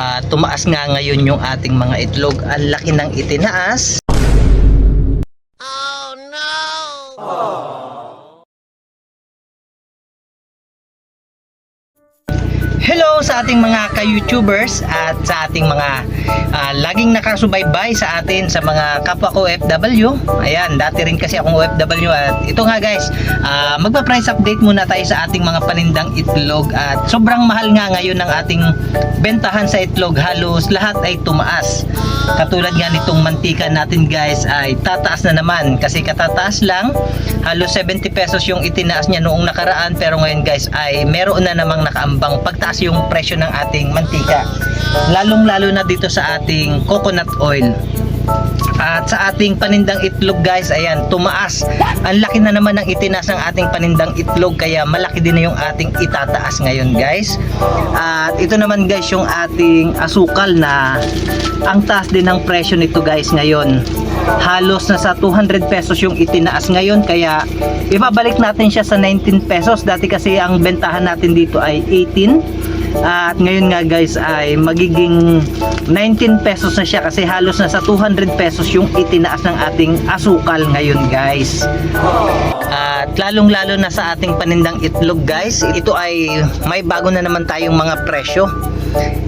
Ah, tumaas nga ngayon yung ating mga itlog. Ang laki ng itinaas. Hello sa ating mga ka-YouTubers at sa ating mga ah, laging nakasubaybay sa atin sa mga kapwa ko OFW. Ayan, dati rin kasi akong OFW at ito nga guys, ah, magpa-price update muna tayo sa ating mga panindang itlog at sobrang mahal nga ngayon ng ating bentahan sa itlog. Halos lahat ay tumaas. Katulad nga nitong mantika natin guys ay tataas na naman kasi katataas lang halos 70 pesos yung itinaas niya noong nakaraan pero ngayon guys ay meron na namang nakaambang pagtaas yung presyo ng ating mantika. Lalong lalo na dito sa ating coconut oil. At sa ating panindang itlog guys ayan tumaas. Ang laki na naman ng itinaas ng ating panindang itlog kaya malaki din na yung ating itataas ngayon guys. At ito naman guys yung ating asukal na ang taas din ng presyo nito guys ngayon halos na sa 200 pesos yung itinaas ngayon kaya ibabalik natin siya sa 19 pesos. Dati kasi ang bentahan natin dito ay 18 at ngayon nga guys ay magiging 19 pesos na siya kasi halos na sa 200 pesos yung itinaas ng ating asukal ngayon guys at lalong lalo na sa ating panindang itlog guys. Ito ay may bago na naman tayong mga presyo.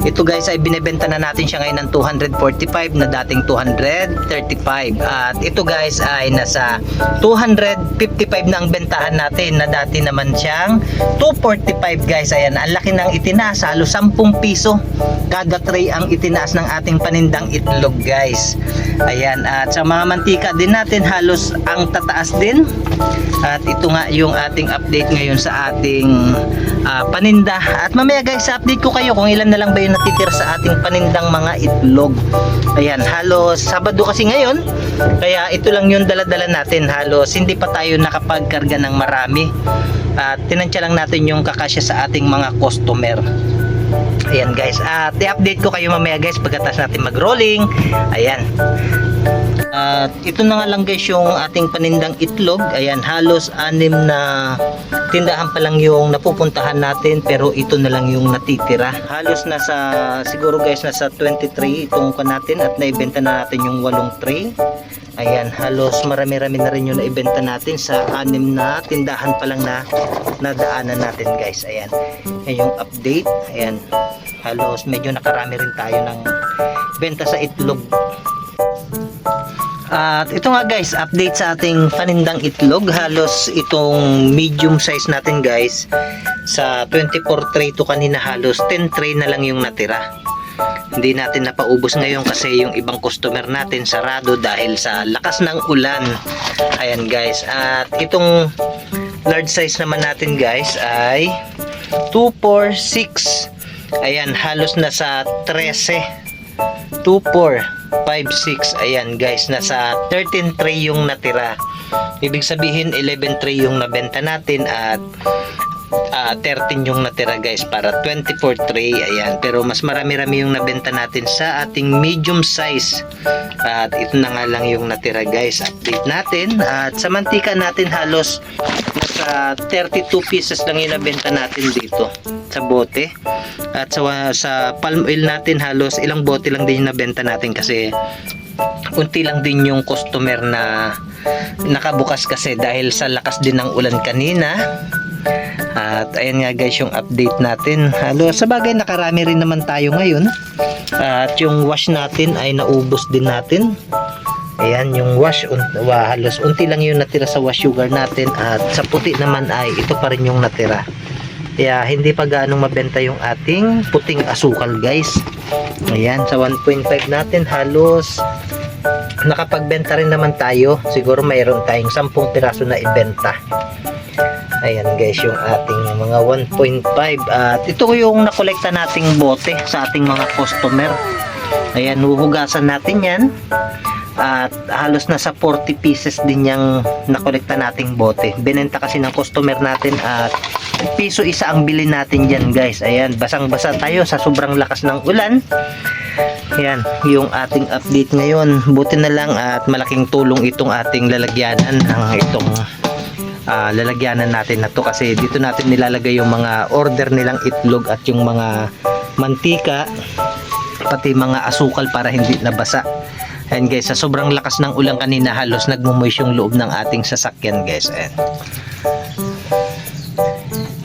Ito guys ay binebenta na natin siya ngayon ng 245 na dating 235 at ito guys ay nasa 255 na ang bentahan natin na dati naman siyang 245 guys. Ayan ang laki ng itinaas. Halos 10 piso. Kada tray ang itinaas ng ating panindang itlog guys ayan at sa mga mantika din natin halos ang tataas din. At ito nga yung ating update ngayon sa ating ah, paninda. At mamaya guys update ko kayo kung ilan na lang ba yung natitira sa ating panindang mga itlog. Ayan halos sabado kasi ngayon kaya ito lang yung daladala natin. Halos hindi pa tayo nakapagkarga ng marami. At tinansya lang natin yung kakasya sa ating mga customer Ayan guys, at i-update ko kayo mamaya guys pagkatapos natin mag-rolling. Ayan. At ito na nga lang guys yung ating panindang itlog. Ayan, halos anim na tindahan pa lang yung napupuntahan natin pero ito na lang yung natitira. Halos nasa siguro guys nasa 23 itong ka natin at naibenta na natin yung walong tray. Ayan, halos marami-rami na rin yung naibenta natin sa anim na tindahan pa lang na nadaanan natin guys. Ayan, yan yung update. Ayan, halos medyo nakarami rin tayo ng benta sa itlog. At ito nga guys, update sa ating panindang itlog. Halos itong medium size natin guys. Sa 24 tray to kanina halos 10 tray na lang yung natira. Hindi natin napaubos ngayon kasi yung ibang customer natin sarado dahil sa lakas ng ulan. Ayan guys. At itong large size naman natin guys ay 2, 4, 6. Ayan, halos na sa 13. 2, 4, 5, 6. Ayan guys, nasa 13 tray yung natira. Ibig sabihin 11 tray yung nabenta natin at ah, 13 yung natira guys para 24 tray ayan. Pero mas marami-rami yung nabenta natin sa ating medium size. At ito na nga lang yung natira guys. Update natin. At sa mantika natin halos nasa 32 pieces lang yung nabenta natin dito sa bote. At sa, sa palm oil natin halos ilang bote lang din yung nabenta natin kasi unti lang din yung customer na nakabukas kasi dahil sa lakas din ng ulan kanina at ayan nga guys yung update natin. Halo, sa bagay nakarami rin naman tayo ngayon. At yung wash natin ay naubos din natin. Ayan yung wash, un, wa, halos unti lang yung natira sa wash sugar natin at sa puti naman ay ito pa rin yung natira. Kaya hindi pa gaanong mabenta yung ating puting asukal guys. Ayan, sa 1.5 natin halos nakapagbenta rin naman tayo. Siguro mayroon tayong 10 piraso na ibenta. Ayan guys, yung ating mga 1.5 at ito yung nakolekta nating bote sa ating mga customer. Ayan, huhugasan natin yan. At halos nasa 40 pieces din yung nakolekta nating bote. Binenta kasi ng customer natin at piso isa ang bili natin dyan guys. Ayan, basang-basa tayo sa sobrang lakas ng ulan. Ayan, yung ating update ngayon. Buti na lang at malaking tulong itong ating lalagyanan ng itong ah, lalagyanan natin na to kasi dito natin nilalagay yung mga order nilang itlog at yung mga mantika pati mga asukal para hindi nabasa. Ayan guys, sa sobrang lakas ng ulan kanina halos nagmumoist yung loob ng ating sasakyan guys. Ayan.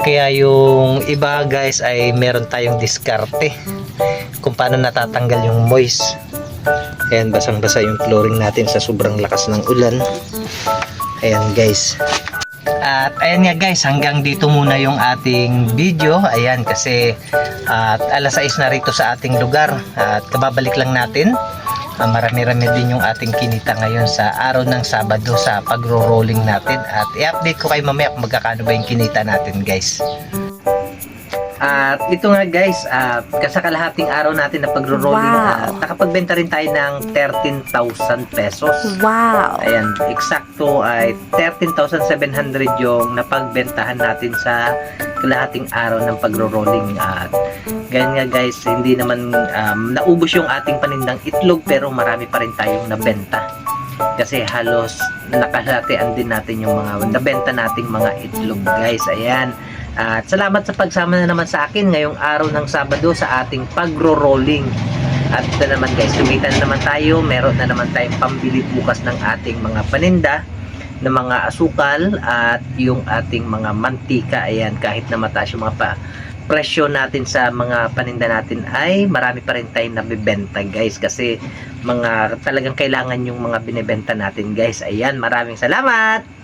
Kaya yung iba guys ay meron tayong diskarte kung paano natatanggal yung moist. Ayan, basang-basa yung flooring natin sa sobrang lakas ng ulan. Ayan guys. At ayan nga guys, hanggang dito muna yung ating video. Ayan kasi at alas 6 na rito sa ating lugar. At kababalik lang natin. Ah, marami-rami din yung ating kinita ngayon sa araw ng Sabado sa pagro-rolling natin. At i-update ko kayo mamaya kung magkakano ba yung kinita natin guys. At ito nga guys, uh, sa kalahating araw natin na pagro-rolling, Wow. at nakapagbenta rin tayo ng 13,000 pesos. Wow. Ayan, eksakto ay 13,700 yung napagbentahan natin sa kalahating araw ng pagro-rolling. At ganyan nga guys, hindi naman um, naubos yung ating panindang itlog pero marami pa rin tayong nabenta. Kasi halos nakalatian din natin yung mga nabenta nating mga itlog guys. Ayan. At salamat sa pagsama na naman sa akin ngayong araw ng Sabado sa ating pagro-rolling. At ito naman guys, kumita na naman tayo. Meron na naman tayong pambili bukas ng ating mga paninda ng mga asukal at yung ating mga mantika. Ayan, kahit na mataas yung mga pa presyo natin sa mga paninda natin ay marami pa rin tayong nabibenta guys kasi mga talagang kailangan yung mga binibenta natin guys. Ayan, maraming salamat!